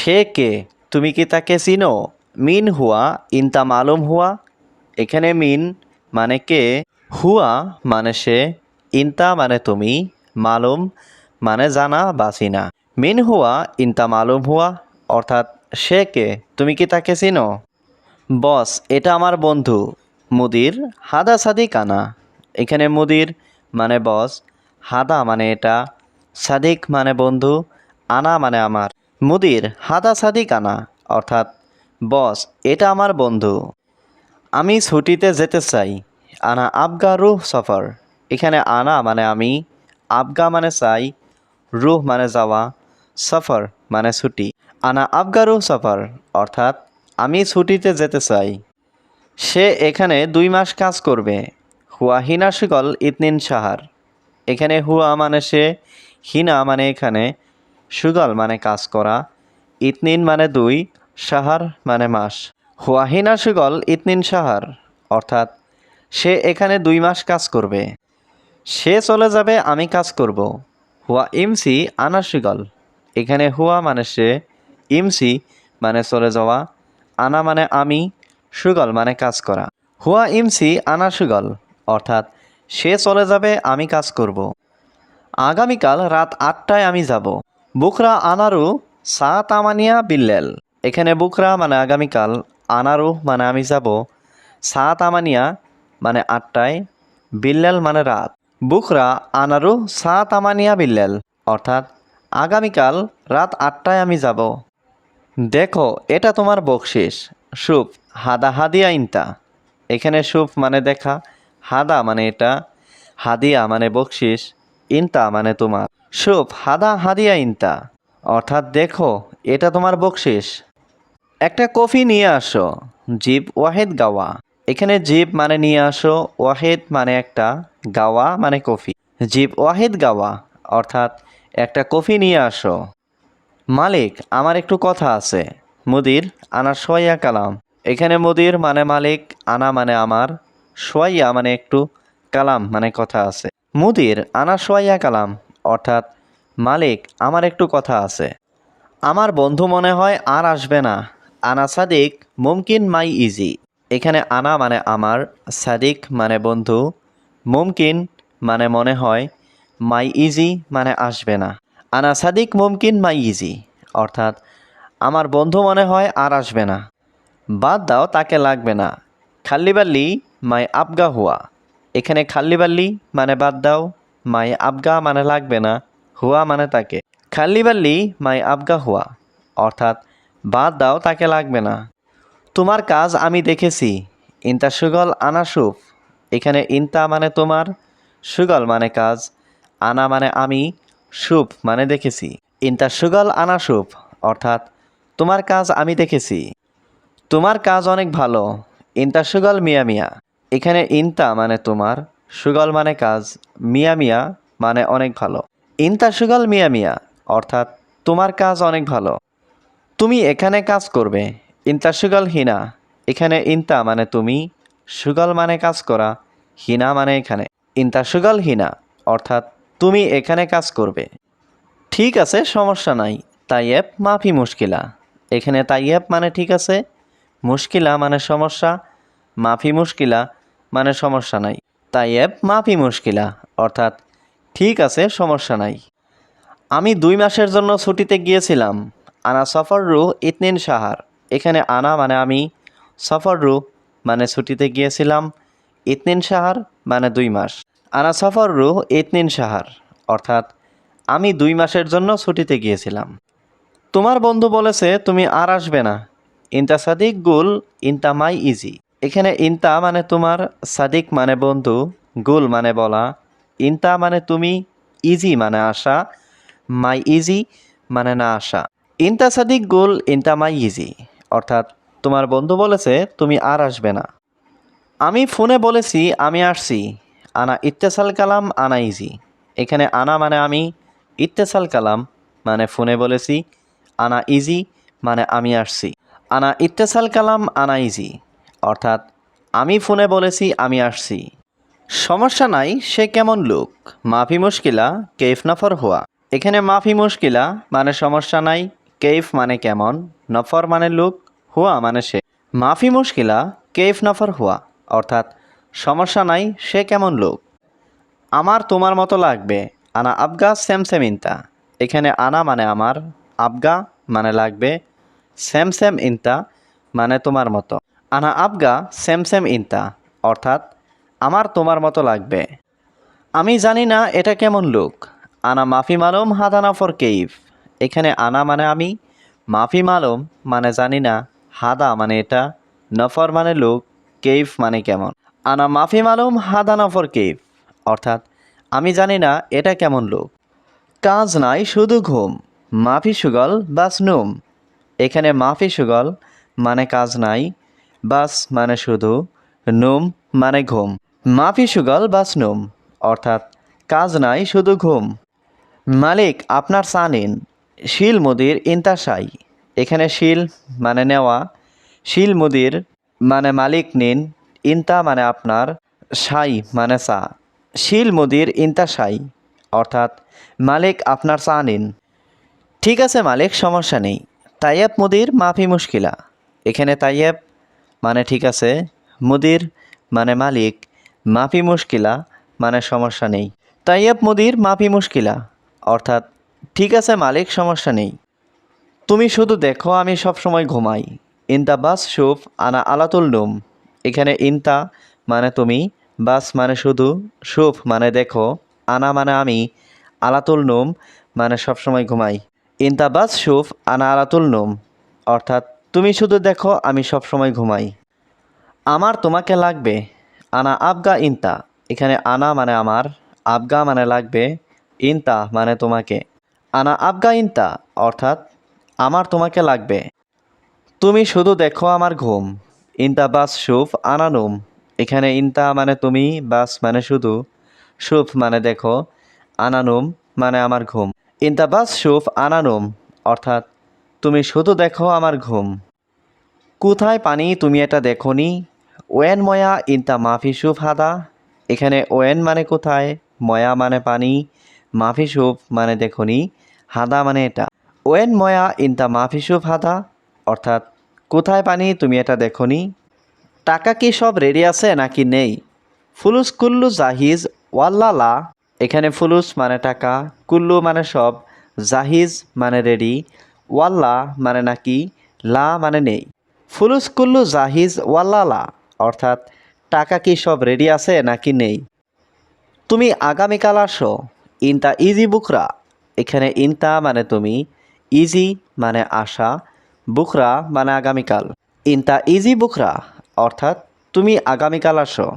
সে কে? তুমি কি তাকে চিনো? মিন হুয়া, ইনতা মালুম হুয়া? এখানে মিন মানে কে? হুয়া মানে সে। ইনতা মানে তুমি। মালুম মানে জানা বা চিনা। মিন হুয়া, ইনতা মালুম হুয়া, অর্থাৎ সে কে? তুমি কি তাকে চিনো? বস, এটা আমার বন্ধু। মুদির হাদা সাদিক আনা এখানে মুদির মানে বস, হাদা মানে এটা। সাদিক মানে বন্ধু, আনা মানে আমার। মুদির হাদা সাদিক আনা অর্থাৎ, বস, এটা আমার বন্ধু। আমি ছুটিতে যেতে চাই। আনা আবগা রুহ সফর। এখানে আনা মানে আমি, আবগা মানে চাই, রুহ মানে যাওয়া, সফর মানে ছুটি। আনা আবগা রুহ সফর, অর্থাৎ, আমি ছুটিতে যেতে চাই। সে এখানে দুই মাস কাজ করবে। হুয়া হিনা শিকল ইতনিন সাহার। এখানে হুয়া মানে সে, হিনা মানে এখানে সুগল মানে কাজ করা, ইতনিন মানে দুই, সাহার মানে মাস। হুয়া হিনা সুগল ইতনিন সাহার, অর্থাৎ সে এখানে দুই মাস কাজ করবে। সে চলে যাবে, আমি কাজ করব। হুয়া ইমসি আনা সুগল, এখানে হুয়া মানে সে, ইমসি মানে চলে যাওয়া, আনা মানে আমি, সুগল মানে কাজ করা। হুয়া ইমসি আনা সুগল, অর্থাৎ সে চলে যাবে, আমি কাজ করব। আগামীকাল রাত আটটায় আমি যাব। বুকরা আনারু সা তামানিয়া বিল্লেল। এখানে বুকরা মানে আগামীকাল, আনারু মানে আমি যাব। সা তামানিয়া মানে আটটায়, বিল্লেল মানে রাত। বুকরা আনারু সা তামানিয়া বিল্লেল, অর্থাৎ আগামীকাল রাত আটটায় আমি যাব। দেখো, এটা তোমার বকশিস, সুপ, হাদা হাদিয়া ইনতা। এখানে সুপ মানে দেখা, হাদা মানে এটা, হাদিয়া মানে বকশিস, ইনতা মানে তোমার। সুপ হাদা হাদিয়া ইনতা অর্থাৎ দেখো, এটা তোমার বকশিস। একটা কফি নিয়ে আসো জিপ ওয়াহেদ গাওয়া। এখানে জিপ মানে নিয়ে আসো, ওয়াহেদ মানে একটা গাওয়া মানে কফি। জিপ ওয়াহেদ গাওয়া, অর্থাৎ একটা কফি নিয়ে আসো। মালিক, আমার একটু কথা আছে। মুদির আনা সোয়া কালাম। এখানে মুদির মানে মালিক, আনা মানে আমার। সোয়া মানে একটু কালাম মানে কথা আছে। মুদির আনা সোয়া কালাম। অর্থাৎ, মালিক, আমার একটু কথা আছে। আমার বন্ধু মনে হয় আর আসবে না। আনা সাদিক, মুমকিন মাই ইজি। এখানে আনা মানে আমার, সাদিক মানে বন্ধু। মুমকিন মানে মনে হয়, মাই ইজি মানে আসবে না। আনা সাদিক, মুমকিন মাই ইজি। অর্থাৎ, আমার বন্ধু মনে হয় আর আসবে না। বাদ দাও, তাকে লাগবে না। খাল্লিবাল্লি মাই আবগা হুয়া। এখানে খাল্লিবাল্লি মানে বাদ দাও। মাই আবগা মানে লাগবে না, হুয়া মানে তাকে। খাল্লি বাল্লি, মাই আবগা হুয়া, অর্থাৎ বাদ দাও তাকে লাগবে না। তোমার কাজ আমি দেখেছি, ইন্তা সুগল আনা সুফ, এখানে ইন্তা মানে তোমার, সুগল মানে কাজ, আনা মানে আমি সুপ মানে দেখেছি। ইন্তা সুগল আনা সুপ অর্থাৎ তোমার কাজ আমি দেখেছি। তোমার কাজ অনেক ভালো, ইন্তা সুগল মিয়া মিয়া, এখানে ইন্তা মানে তোমার সুগল মানে কাজ, মিয়া মিয়া মানে অনেক ভালো। ইন্তা সুগল মিয়া মিয়া, অর্থাৎ তোমার কাজ অনেক ভালো। তুমি এখানে কাজ করবে ইন্তা সুগল হিনা, এখানে ইন্তা মানে তুমি, সুগল মানে কাজ করা, হিনা মানে এখানে। ইন্তা সুগল হিনা, অর্থাৎ তুমি এখানে কাজ করবে। ঠিক আছে, সমস্যা নাই, তাইয়েব মাফি মুশকিলা। এখানে তাইয়েব মানে ঠিক আছে, মুশকিলা মানে সমস্যা, মাফি মুশকিলা মানে সমস্যা নাই। তাইয়েব, মাফি মুশকিলা। অর্থাৎ, ঠিক আছে, সমস্যা নাই। আমি দুই মাসের জন্য ছুটিতে গিয়েছিলাম, আনা সফর রু ইতনিন সাহার। এখানে আনা মানে আমি, সফর রু মানে ছুটিতে গিয়েছিলাম, ইতনিন সাহার মানে দুই মাস। আনা সফর রু ইতনিন সাহার, অর্থাৎ, আমি দুই মাসের জন্য ছুটিতে গিয়েছিলাম। তোমার বন্ধু বলেছে, তুমি আর আসবে না। ইন্তা সাদিক গুল ইন্তা মাই ইজি। এখানে ইন্তা মানে তোমার সাদিক মানে বন্ধু, গুল মানে বলা। ইন্তা মানে তুমি ইজি মানে আসা, মাই ইজি মানে না আসা। ইন্তা সাদিক, গুল, ইন্তা মাই ইজি। অর্থাৎ তোমার বন্ধু বলেছে, তুমি আর আসবে না। আমি ফোনে বলেছি, আমি আসছি। আনা ইত্তেসাল কালাম, আনা ইজি। এখানে আনা মানে আমি, ইত্তেসাল কালাম মানে ফোনে বলেছি, আনা ইজি মানে আমি আসছি। আনা ইত্তেসাল কালাম, আনা ইজি। অর্থাৎ, আমি ফোনে বলেছি, আমি আসছি। সমস্যা নাই, সে কেমন লোক। মাফি মুশকিলা কেফ নফর হওয়া এখানে মাফি মুশকিলা মানে সমস্যা নাই, কেইফ মানে কেমন, নফর মানে লোক, হুয়া মানে সে। মাফি মুশকিলা, কেইফ নফর হুয়া। অর্থাৎ, সমস্যা নাই, সে কেমন লোক। আমার তোমার মতো লাগবে, আনা আবগা সেম সেম ইনতা। এখানে আনা মানে আমার, আবগা মানে লাগবে, সেম সেম ইনতা মানে তোমার মতো। আনা আবগা সেম সেম ইনতা, অর্থাৎ আমার তোমার মতো লাগবে। আমি জানি না এটা কেমন লোক। আনা মাফি মালুম হাদানা ফর কেইফ। এখানে আনা মানে আমি, মাফি মালুম মানে জানি না, হাদা মানে এটা, নফর মানে লোক, কেইফ মানে কেমন। আনা মাফি মালুম হাদানা ফর কেইফ, অর্থাৎ আমি জানি না এটা কেমন লোক। কাজ নাই শুধু ঘুম, মাফি সুগল বাস নুম। এখানে মাফি সুগল মানে কাজ নাই বাস মানে শুধু, নুম মানে ঘুম। মাফি সুগল বাস নুম, অর্থাৎ কাজ নাই শুধু ঘুম। মালিক আপনার চা নিন শিল মুদির ইন্তাশাই। এখানে শিল মানে নেওয়া, শিল মুদির মানে মালিক নিন, ইন্তা মানে আপনার সাই মানে চা শিল মুদির ইন্তা সাই অর্থাৎ মালিক আপনার চা নিন ঠিক আছে মালিক, সমস্যা নেই। তাইয়েব মুদির মাফি মুশকিলা। এখানে তাইয়েব মানে ঠিক আছে। মুদির মানে মালিক, মাফি মুশকিলা মানে সমস্যা নেই। তাইয়েব মুদির, মাফি মুশকিলা, অর্থাৎ ঠিক আছে মালিক, সমস্যা নেই। তুমি শুধু দেখো আমি সবসময় ঘুমাই। ইনতা বাস শুফ আনা আলাতুল নুম। এখানে ইনতা মানে তুমি, বাস মানে শুধু শুফ মানে দেখো, আনা মানে আমি, আলাতুল নুম মানে সবসময় ঘুমাই। ইনতা বাস শুফ আনা আলাতুল নুম, অর্থাৎ তুমি শুধু দেখো, আমি সবসময় ঘুমাই। আমার তোমাকে লাগবে, আনা আবগা ইনতা। এখানে আনা মানে আমার, আবগা মানে লাগবে, ইনতা মানে তোমাকে। আনা আবগা ইনতা, অর্থাৎ আমার তোমাকে লাগবে। তুমি শুধু দেখো আমার ঘুম। ইনতা বাস শুফ আনানুম এখানে ইনতা মানে তুমি, বাস মানে শুধু। সুফ মানে দেখো আনানুম মানে আমার ঘুম। ইনতা বাস শুফ আনানুম অর্থাৎ তুমি শুধু দেখো আমার ঘুম। কোথায় পানি তুমি এটা দেখনি? ওয়েন ময়া ইনতা মাফি সুফ হাদা। এখানে ওয়েন মানে কোথায়? ময়া মানে পানি। মাফি সুফ মানে দেখনি। হাদা মানে এটা। ওয়েন ময়া ইনতা মাফি সুফ হাদা। অর্থাৎ, কোথায় পানি তুমি এটা দেখনি? টাকা কি সব রেডি আছে নাকি নেই? ফুলুস কুল্লু জাহিজ, ওয়াল্লালা। এখানে ফুলুস মানে টাকা, কুল্লু মানে সব, জাহিজ মানে রেডি ওয়াল্লা মানে নাকি লা মানে নেই। ফুলুস কুল্লু জাহিজ ওয়াল্লালা অর্থাৎ টাকা কি সব রেডি আছে নাকি নেই? তুমি আগামীকাল আসো, ইনতা ইজি বুকরা। এখানে ইনতা মানে তুমি, ইজি মানে আশা বুকরা মানে আগামীকাল। ইনতা ইজি বুকরা, অর্থাৎ তুমি আগামীকাল আসো।